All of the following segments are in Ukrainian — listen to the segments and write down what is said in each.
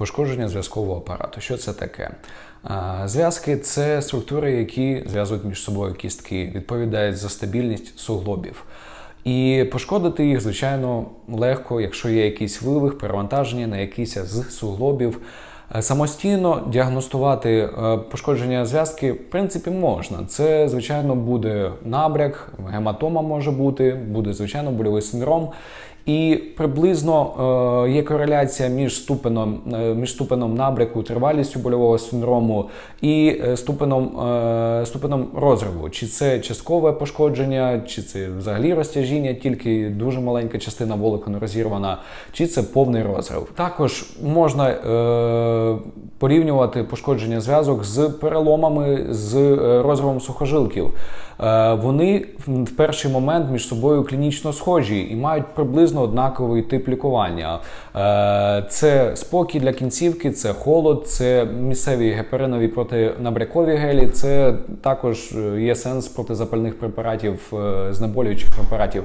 Пошкодження зв'язкового апарату. Що це таке? Зв'язки це структури, які зв'язують між собою кістки, відповідають за стабільність суглобів. І пошкодити їх, звичайно, легко, якщо є якийсь вивих, перевантаження на якийсь з суглобів. Е, Самостійно діагностувати е, пошкодження зв'язки, в принципі, можна. Це, звичайно, буде набряк, гематома може бути, буде, звичайно, больовий синдром. І приблизно е, є кореляція між ступеном, між ступеном набряку, тривалістю больового синдрому і ступеном, ступеном розриву. Чи це часткове пошкодження, чи це взагалі розтяжіння, тільки дуже маленька частина волокон розірвана, чи це повний розрив. Також можна порівнювати пошкодження зв'язок з переломами, з е, розривом сухожилків. Е, Вони в перший момент між собою клінічно схожі і мають приблизно однаковий тип лікування. Е, Це спокій для кінцівки, це холод, це місцеві геперинові протинабрякові гелі. Це також є сенс протизапальних препаратів, знеболюючих препаратів.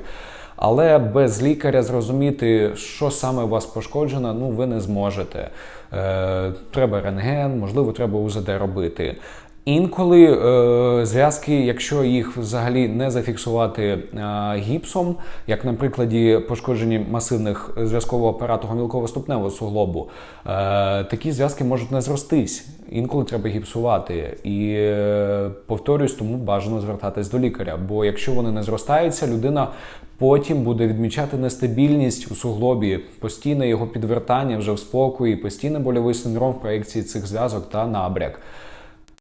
Але без лікаря зрозуміти, що саме у вас пошкоджено, ну ви не зможете. Е, треба рентген, можливо, треба УЗД робити. Інколи е, зв'язки, якщо їх взагалі не зафіксувати е, гіпсом, як на прикладі пошкодження масивних зв'язкового апарату гомілково-ступневого суглобу, е, такі зв'язки можуть не зростись. Інколи треба гіпсувати. І е, повторюсь, тому бажано звертатись до лікаря. Бо якщо вони не зростаються, людина потім буде відмічати нестабільність у суглобі, постійне його підвертання вже в спокої, постійний больовий синдром в проєкції цих зв'язок та набряк.